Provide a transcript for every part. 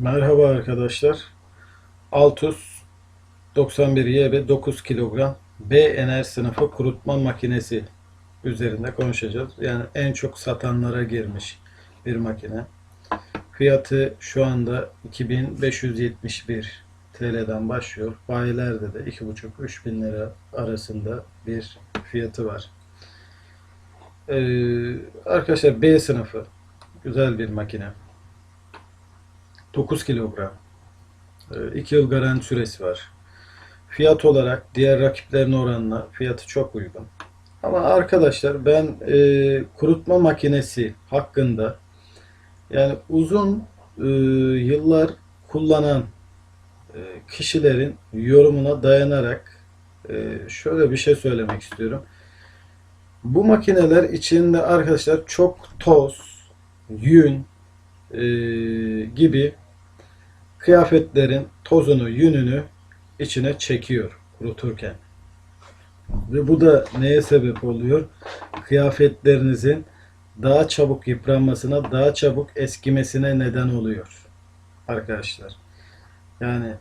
Merhaba arkadaşlar. Altus 91 YB 9 kilogram BNR sınıfı kurutma makinesi üzerinde konuşacağız. Yani en çok satanlara girmiş bir makine. Fiyatı şu anda 2571 TL'den başlıyor. Bayilerde de 2,5-3 bin lira arasında bir fiyatı var. Ee, arkadaşlar B sınıfı güzel bir makine. 9 kilogram. 2 yıl garanti süresi var. Fiyat olarak diğer rakiplerine oranla fiyatı çok uygun. Ama arkadaşlar ben e, kurutma makinesi hakkında yani uzun e, yıllar kullanan e, kişilerin yorumuna dayanarak e, şöyle bir şey söylemek istiyorum. Bu makineler içinde arkadaşlar çok toz, yün e, gibi kıyafetlerin tozunu, yününü içine çekiyor kuruturken. Ve bu da neye sebep oluyor? Kıyafetlerinizin daha çabuk yıpranmasına, daha çabuk eskimesine neden oluyor. Arkadaşlar. Yani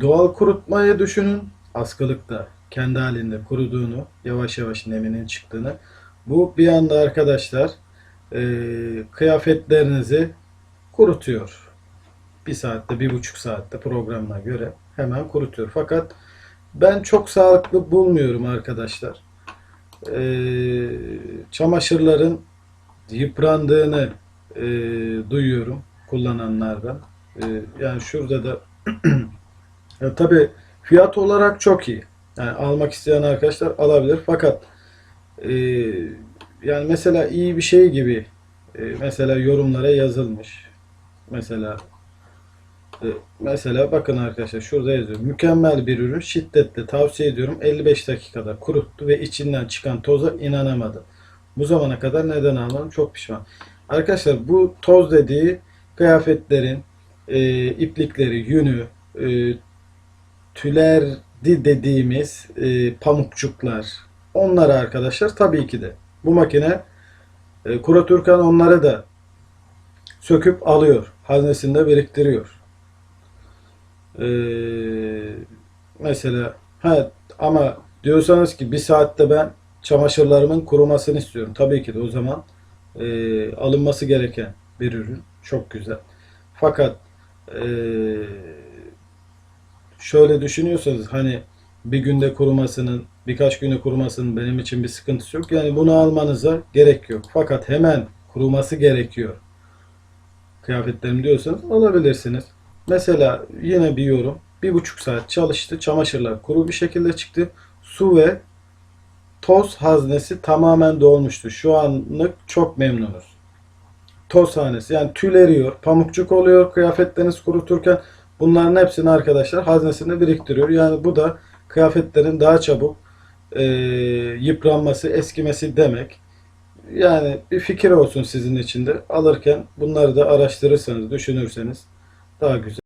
doğal kurutmayı düşünün. Askılıkta kendi halinde kuruduğunu, yavaş yavaş neminin çıktığını. Bu bir anda arkadaşlar e, kıyafetlerinizi kurutuyor. Bir saatte, bir buçuk saatte programına göre hemen kurutuyor. Fakat ben çok sağlıklı bulmuyorum arkadaşlar. Ee, çamaşırların yıprandığını e, duyuyorum kullananlardan. Ee, yani şurada da ya tabii fiyat olarak çok iyi. Yani almak isteyen arkadaşlar alabilir. Fakat e, yani mesela iyi bir şey gibi e, mesela yorumlara yazılmış. Mesela e, mesela bakın arkadaşlar şurada yazıyor. Mükemmel bir ürün. Şiddetle tavsiye ediyorum. 55 dakikada kuruttu ve içinden çıkan toza inanamadım. Bu zamana kadar neden almadım? Çok pişman. Arkadaşlar bu toz dediği kıyafetlerin e, iplikleri, yünü, e, tülerdi dediğimiz e, pamukçuklar. Onlar arkadaşlar tabii ki de bu makine e, kuratırken onları da söküp alıyor. Haznesinde biriktiriyor. Ee, mesela ha, ama diyorsanız ki bir saatte ben çamaşırlarımın kurumasını istiyorum. Tabii ki de o zaman e, alınması gereken bir ürün. Çok güzel. Fakat e, şöyle düşünüyorsanız hani bir günde kurumasının birkaç günde kurumasının benim için bir sıkıntısı yok. Yani bunu almanıza gerek yok. Fakat hemen kuruması gerekiyor. Kıyafetlerim diyorsanız alabilirsiniz. Mesela yine bir yorum. Bir buçuk saat çalıştı. Çamaşırlar kuru bir şekilde çıktı. Su ve toz haznesi tamamen dolmuştu. Şu anlık çok memnunuz. Toz hanesi yani tül eriyor, pamukçuk oluyor kıyafetleriniz kuruturken bunların hepsini arkadaşlar haznesinde biriktiriyor. Yani bu da kıyafetlerin daha çabuk e, yıpranması, eskimesi demek. Yani bir fikir olsun sizin için de alırken bunları da araştırırsanız, düşünürseniz daha güzel.